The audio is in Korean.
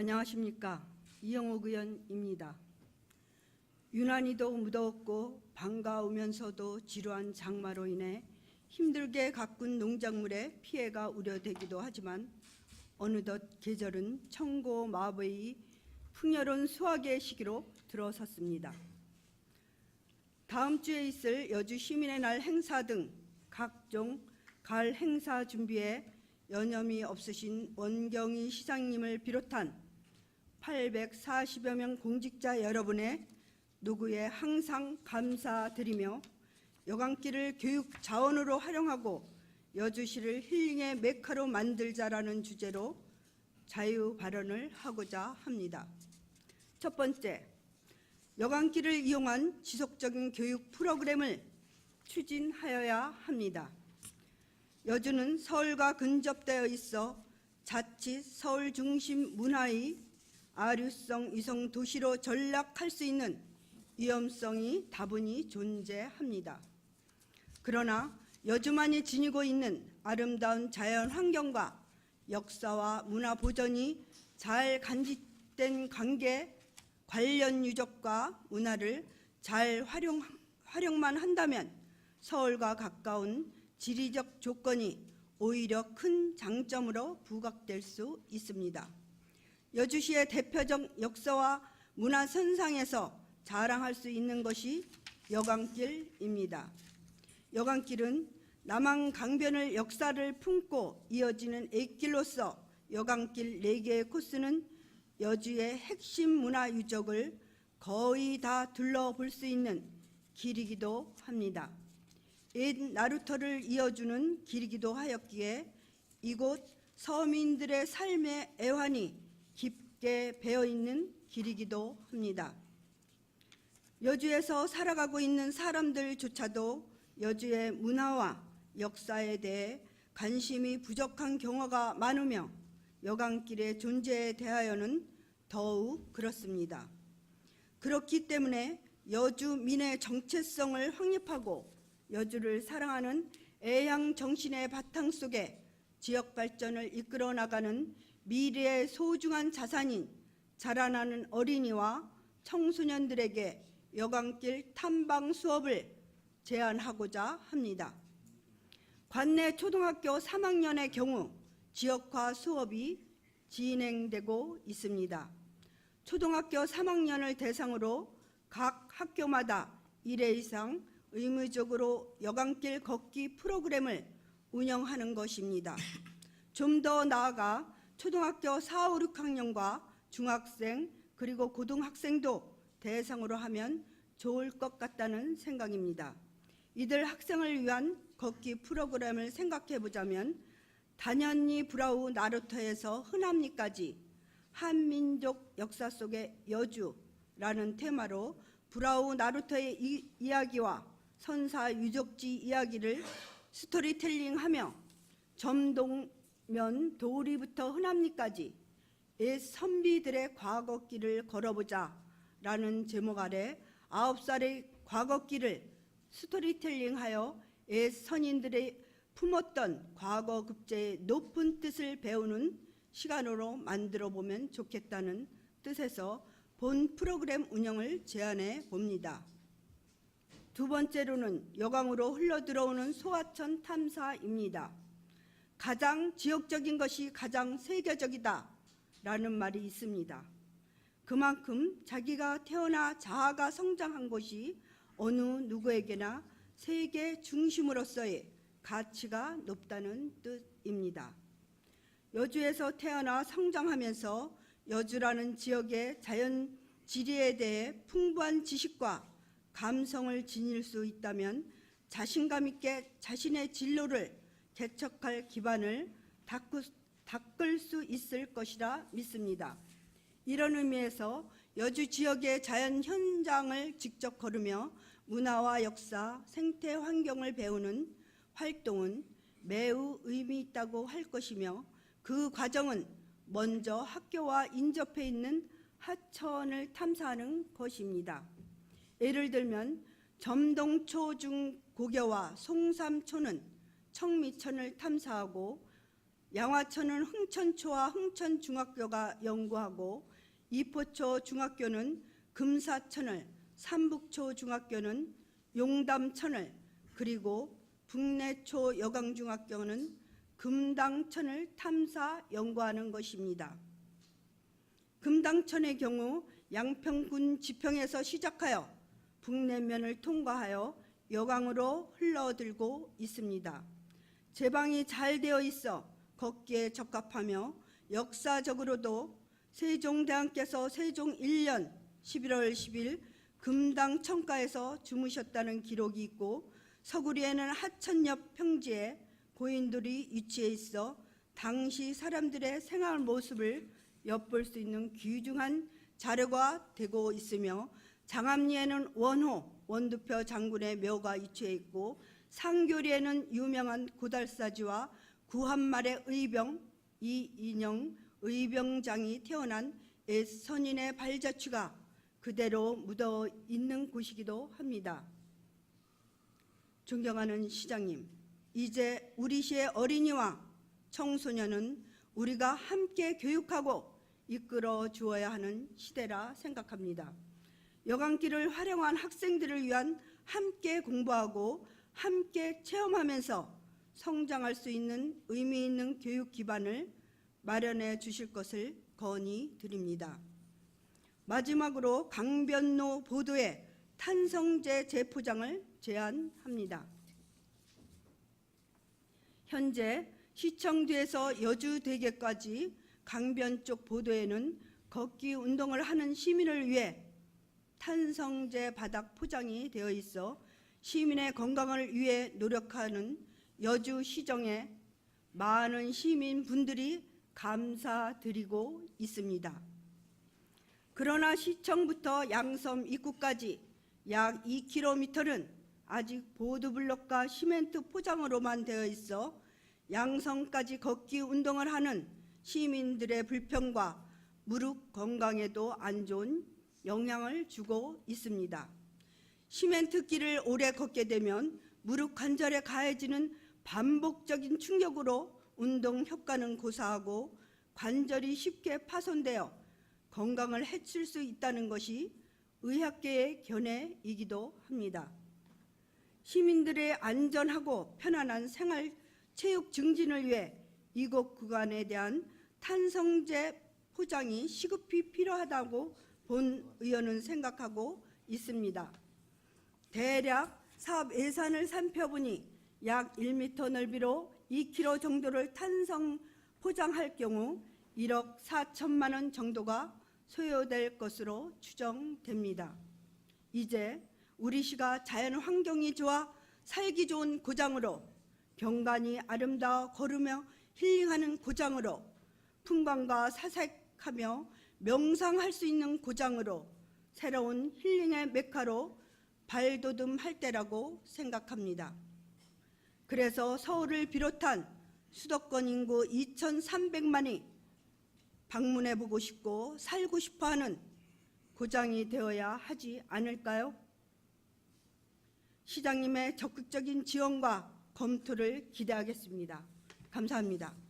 안녕하십니까 이영옥 의원입니다. 유난히도 무더웠고 반가우면서도 지루한 장마로 인해 힘들게 가꾼 농작물에 피해가 우려되기도 하지만 어느덧 계절은 청고 마법의 풍요로운 수확의 시기로 들어섰습니다. 다음 주에 있을 여주 시민의 날 행사 등 각종 가을 행사 준비에 여념이 없으신 원경희 시장님을 비롯한 840여 명 공직자 여러분의 누구에 항상 감사드리며 여강길을 교육 자원으로 활용하고 여주시를 힐링의 메카로 만들자라는 주제로 자유 발언을 하고자 합니다. 첫 번째, 여강길을 이용한 지속적인 교육 프로그램을 추진하여야 합니다. 여주는 서울과 근접되어 있어 자칫 서울 중심 문화의 아류성 위성 도시로 전락할 수 있는 위험성이 다분히 존재합니다. 그러나 여주만이 지니고 있는 아름다운 자연 환경과 역사와 문화 보존이 잘 간직된 관계 관련 유적과 문화를 잘 활용, 활용만 한다면 서울과 가까운 지리적 조건이 오히려 큰 장점으로 부각될 수 있습니다. 여주시의 대표적 역사와 문화 선상에서 자랑할 수 있는 것이 여강길입니다. 여강길은 남한 강변을 역사를 품고 이어지는 A길로서 여강길 4개의 코스는 여주의 핵심 문화 유적을 거의 다 둘러볼 수 있는 길이기도 합니다. 옛 나루터를 이어주는 길이기도 하였기에 이곳 서민들의 삶의 애환이 깊게 배어 있는 길이기도 합니다. 여주에서 살아가고 있는 사람들조차도 여주의 문화와 역사에 대해 관심이 부족한 경우가 많으며 여강길의 존재에 대하여는 더욱 그렇습니다. 그렇기 때문에 여주민의 정체성을 확립하고 여주를 사랑하는 애향 정신의 바탕 속에 지역 발전을 이끌어 나가는 미래의 소중한 자산인 자라나는 어린이와 청소년들에게 여강길 탐방 수업을 제안하고자 합니다. 관내 초등학교 3학년의 경우 지역화 수업이 진행되고 있습니다. 초등학교 3학년을 대상으로 각 학교마다 1회 이상 의무적으로 여강길 걷기 프로그램을 운영하는 것입니다. 좀 더 나아가 초등학교 4, 5, 6학년과 중학생 그리고 고등학생도 대상으로 하면 좋을 것 같다는 생각입니다. 이들 학생을 위한 걷기 프로그램을 생각해 보자면 단연히 브라우 나루터에서 흔합니까지 한민족 역사 속의 여주라는 테마로 브라우 나루터의 이, 이야기와 선사 유적지 이야기를 스토리텔링하며 점동면 도리부터 흔합니까지 옛 선비들의 과거길을 걸어보자 라는 제목 아래 아홉 살의 과거길을 스토리텔링하여 옛 선인들의 품었던 과거 급제의 높은 뜻을 배우는 시간으로 만들어 보면 좋겠다는 뜻에서 본 프로그램 운영을 제안해 봅니다. 두 번째로는 여강으로 흘러들어오는 소하천 탐사입니다. 가장 지역적인 것이 가장 세계적이다 라는 말이 있습니다. 그만큼 자기가 태어나 자아가 성장한 곳이 어느 누구에게나 세계 중심으로서의 가치가 높다는 뜻입니다. 여주에서 태어나 성장하면서 여주라는 지역의 자연 지리에 대해 풍부한 지식과 감성을 지닐 수 있다면 자신감 있게 자신의 진로를 개척할 기반을 닦을, 수 있을 것이라 믿습니다. 이런 의미에서 여주 지역의 자연 현장을 직접 걸으며 문화와 역사, 생태 환경을 배우는 활동은 매우 의미 있다고 할 것이며 그 과정은 먼저 학교와 인접해 있는 하천을 탐사하는 것입니다. 예를 들면 점동초 중 고교와 송삼초는 청미천을 탐사하고 양화천은 흥천초와 흥천중학교가 연구하고 이포초 중학교는 금사천을, 삼북초 중학교는 용담천을, 그리고 북내초 여강중학교는 금당천을 탐사 연구하는 것입니다. 금당천의 경우 양평군 지평에서 시작하여 북내면을 통과하여 여강으로 흘러들고 있습니다. 제방이 잘 되어 있어 걷기에 적합하며 역사적으로도 세종대왕께서 세종 1년 11월 10일 금당 청가에서 주무셨다는 기록이 있고 서구리에는 하천 옆 평지에 고인돌이 위치해 있어 당시 사람들의 생활 모습을 엿볼 수 있는 귀중한 자료가 되고 있으며 장암리에는 원호 원두표 장군의 묘가 위치해 있고 상교리에는 유명한 고달사지와 구한말의 의병 이인영 의병장이 태어난 옛 선인의 발자취가 그대로 묻어 있는 곳이기도 합니다. 존경하는 시장님, 이제 우리 시의 어린이와 청소년은 우리가 함께 교육하고 이끌어 주어야 하는 시대라 생각합니다. 여강길을 활용한 학생들을 위한 함께 공부하고 함께 체험하면서 성장할 수 있는 의미 있는 교육 기반을 마련해 주실 것을 건의 드립니다. 마지막으로 강변로 보도의 탄성제 재포장을 제안합니다. 현재 시청도에서 여주대교까지 강변 쪽 보도에는 걷기 운동을 하는 시민을 위해 탄성제 바닥 포장이 되어 있어 시민의 건강을 위해 노력하는 여주 시정에 많은 시민분들이 감사드리고 있습니다. 그러나 시청부터 양섬 입구까지 약 2km는 아직 보드블록과 시멘트 포장으로만 되어 있어 양성까지 걷기 운동을 하는 시민들의 불평과 무릎 건강에도 안 좋은 영향을 주고 있습니다. 시멘트 길을 오래 걷게 되면 무릎 관절에 가해지는 반복적인 충격으로 운동 효과는 고사하고 관절이 쉽게 파손되어 건강을 해칠 수 있다는 것이 의학계의 견해이기도 합니다. 시민들의 안전하고 편안한 생활 체육 증진을 위해 이곳 구간에 대한 탄성제 포장이 시급히 필요하다고 본 의원은 생각하고 있습니다. 대략 사업 예산을 살펴보니 약 1m 넓이로 2km 정도를 탄성 포장할 경우 1억 4천만 원 정도가 소요될 것으로 추정됩니다. 이제 우리 시가 자연 환경이 좋아 살기 좋은 고장으로 경관이 아름다워 걸으며 힐링하는 고장으로 풍광과 사색하며 명상할 수 있는 고장으로 새로운 힐링의 메카로 발돋움할 때라고 생각합니다. 그래서 서울을 비롯한 수도권 인구 2,300만이 방문해 보고 싶고 살고 싶어 하는 고장이 되어야 하지 않을까요? 시장님의 적극적인 지원과 검토를 기대하겠습니다. 감사합니다.